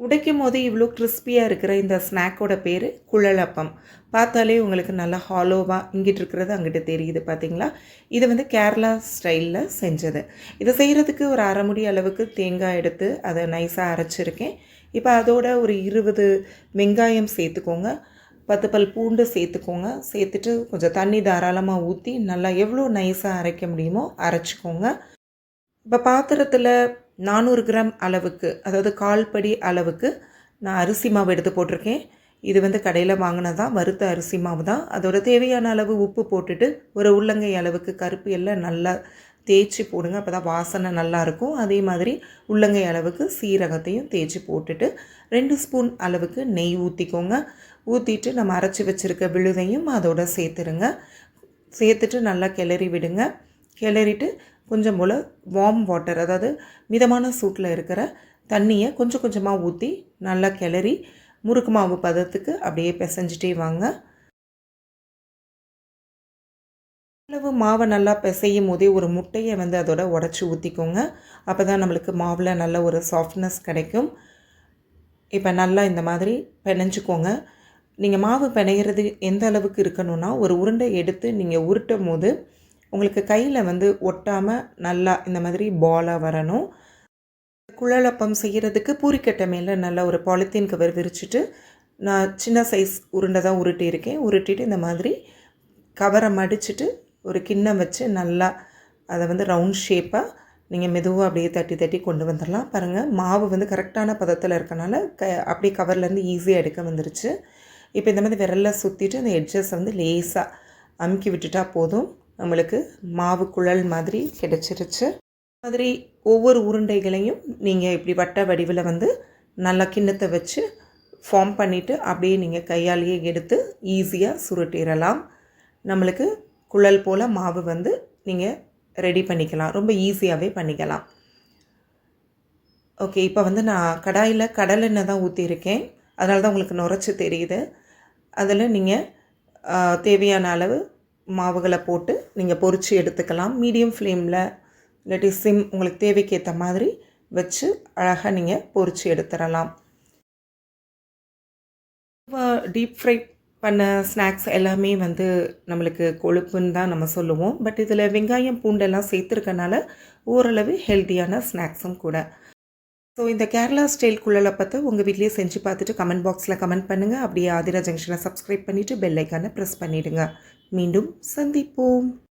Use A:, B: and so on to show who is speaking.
A: உடைக்கும் போது இவ்வளோ கிறிஸ்பியாக இருக்கிற இந்த ஸ்நாக்கோட பேர் குழலப்பம். பார்த்தாலே உங்களுக்கு நல்லா ஹாலோவாக இங்கிட்டு இருக்கிறது அங்கிட்டு தெரியுது பார்த்தீங்களா? இது வந்து கேரளா ஸ்டைலில் செஞ்சது. இதை செய்கிறதுக்கு ஒரு அரை முடி அளவுக்கு தேங்காய் எடுத்து அதை நைஸாக அரைச்சிருக்கேன். இப்போ அதோட ஒரு இருபது வெங்காயம் சேர்த்துக்கோங்க. பத்து பல் பூண்டு சேர்த்துக்கோங்க. சேர்த்துட்டு கொஞ்சம் தண்ணி தாராளமாக ஊற்றி நல்லா எவ்வளோ நைஸாக அரைக்க முடியுமோ அரைச்சிக்கோங்க. இப்போ பாத்திரத்தில் நானூறு கிராம் அளவுக்கு அதாவது கால் படி அளவுக்கு நான் அரிசி மாவு எடுத்து போட்டிருக்கேன். இது வந்து கடையில் வாங்கினதான் வறுத்த அரிசி மாவு தான். அதோட தேவையான அளவு உப்பு போட்டுட்டு ஒரு உள்ளங்கை அளவுக்கு கருப்பு எல்லாம் நல்லா தேய்ச்சி போடுங்க. அப்போ தான் வாசனை நல்லாயிருக்கும் அதே மாதிரி உள்ளங்கை அளவுக்கு சீரகத்தையும் தேய்ச்சி போட்டுட்டு ரெண்டு ஸ்பூன் அளவுக்கு நெய் ஊற்றிக்கோங்க ஊற்றிட்டு நம்ம அரைச்சி வச்சுருக்க விழுதையும் அதோட சேர்த்துருங்க. சேர்த்துட்டு நல்லா கிளறி விடுங்க. கிளறிட்டு கொஞ்சம் போல் வார்ம் வாட்டர் அதாவது மிதமான சூட்டில் இருக்கிற தண்ணியை கொஞ்சம் கொஞ்சமாக ஊற்றி நல்லா கிளறி முறுக்கு மாவு பதத்துக்கு அப்படியே பிசைஞ்சிட்டே வாங்க. அளவு மாவை நல்லா பிசையும் போதே ஒரு முட்டையை வந்து அதோட உடச்சி ஊற்றிக்கோங்க அப்போ தான் நம்மளுக்கு மாவில் நல்ல ஒரு சாஃப்ட்னஸ் கிடைக்கும். இப்போ நல்லா இந்த மாதிரி பிணைஞ்சிக்கோங்க. நீங்கள் மாவு பிணையிறது எந்த அளவுக்கு இருக்கணும்னா ஒரு உருண்டை எடுத்து நீங்கள் உருட்டும் போது உங்களுக்கு கையில் வந்து ஒட்டாமல் நல்லா இந்த மாதிரி பாலாக வரணும். குழலப்பம் செய்கிறதுக்கு பூரிக்கட்டை மேலே நல்லா ஒரு பாலித்தீன் கவர் விரிச்சிட்டு நான் சின்ன சைஸ் உருண்டை தான் உருட்டியிருக்கேன் உருட்டிட்டு இந்த மாதிரி கவரை மடிச்சிட்டு ஒரு கிண்ணம் வச்சு நல்லா அதை வந்து ரவுண்ட் ஷேப்பாக நீங்கள் மெதுவாக அப்படியே தட்டி தட்டி கொண்டு வந்துடலாம். பாருங்கள் மாவு வந்து கரெக்டான பதத்தில் இருக்கனால க அப்படியே கவர்லேருந்து ஈஸியாக எடுக்க வந்துருச்சு. இப்போ இந்த மாதிரி விரலில் சுற்றிட்டு அந்த எட்ஜஸ் வந்து லேசாக அமுக்கி விட்டுட்டா போதும். நம்மளுக்கு மாவு குழல் மாதிரி கிடச்சிருச்சு. மாதிரி ஒவ்வொரு உருண்டைகளையும் நீங்கள் இப்படி வட்ட வடிவில் வந்து நல்லா கிண்ணத்தை வச்சு ஃபார்ம் பண்ணிவிட்டு அப்படியே நீங்கள் கையாலேயே எடுத்து ஈஸியாக சுருட்டிடலாம். நம்மளுக்கு குழல் போல் மாவு வந்து நீங்கள் ரெடி பண்ணிக்கலாம். ரொம்ப ஈஸியாகவே பண்ணிக்கலாம். ஓகே இப்போ வந்து நான் கடாயில் கடலெண்ணெய் தான் ஊற்றியிருக்கேன் அதனால தான் உங்களுக்கு நுரைச்சி தெரியுது. அதில் நீங்கள் தேவையான அளவு மாவுகளை போட்டு நீங்கள் பொறிச்சு எடுத்துக்கலாம். மீடியம் ஃப்ளேமில் இல்லாட்டி சிம் உங்களுக்கு தேவைக்கு ஏற்ற மாதிரி வச்சு அழகாக நீங்கள் பொறிச்சு எடுத்துடலாம். டீப் ஃப்ரை பண்ண ஸ்நாக்ஸ் எல்லாமே வந்து நம்மளுக்கு கொழுப்புன்னு தான் நம்ம சொல்லுவோம். பட் இதில் வெங்காயம் பூண்டெல்லாம் சேர்த்துருக்கனால ஓரளவு ஹெல்த்தியான ஸ்நாக்ஸும் கூட. ஸோ இந்த கேரளா ஸ்டைல் குழலப்பத்தை உங்கள் வீட்லேயே செஞ்சு பார்த்துட்டு கமெண்ட் பாக்ஸில் கமெண்ட் பண்ணுங்கள் அப்படியே ஆதிரா ஜங்ஷனை சப்ஸ்கிரைப் பண்ணிவிட்டு பெல் ஐக்கானை ப்ரெஸ் பண்ணிவிடுங்க மீண்டும் சந்திப்போம்.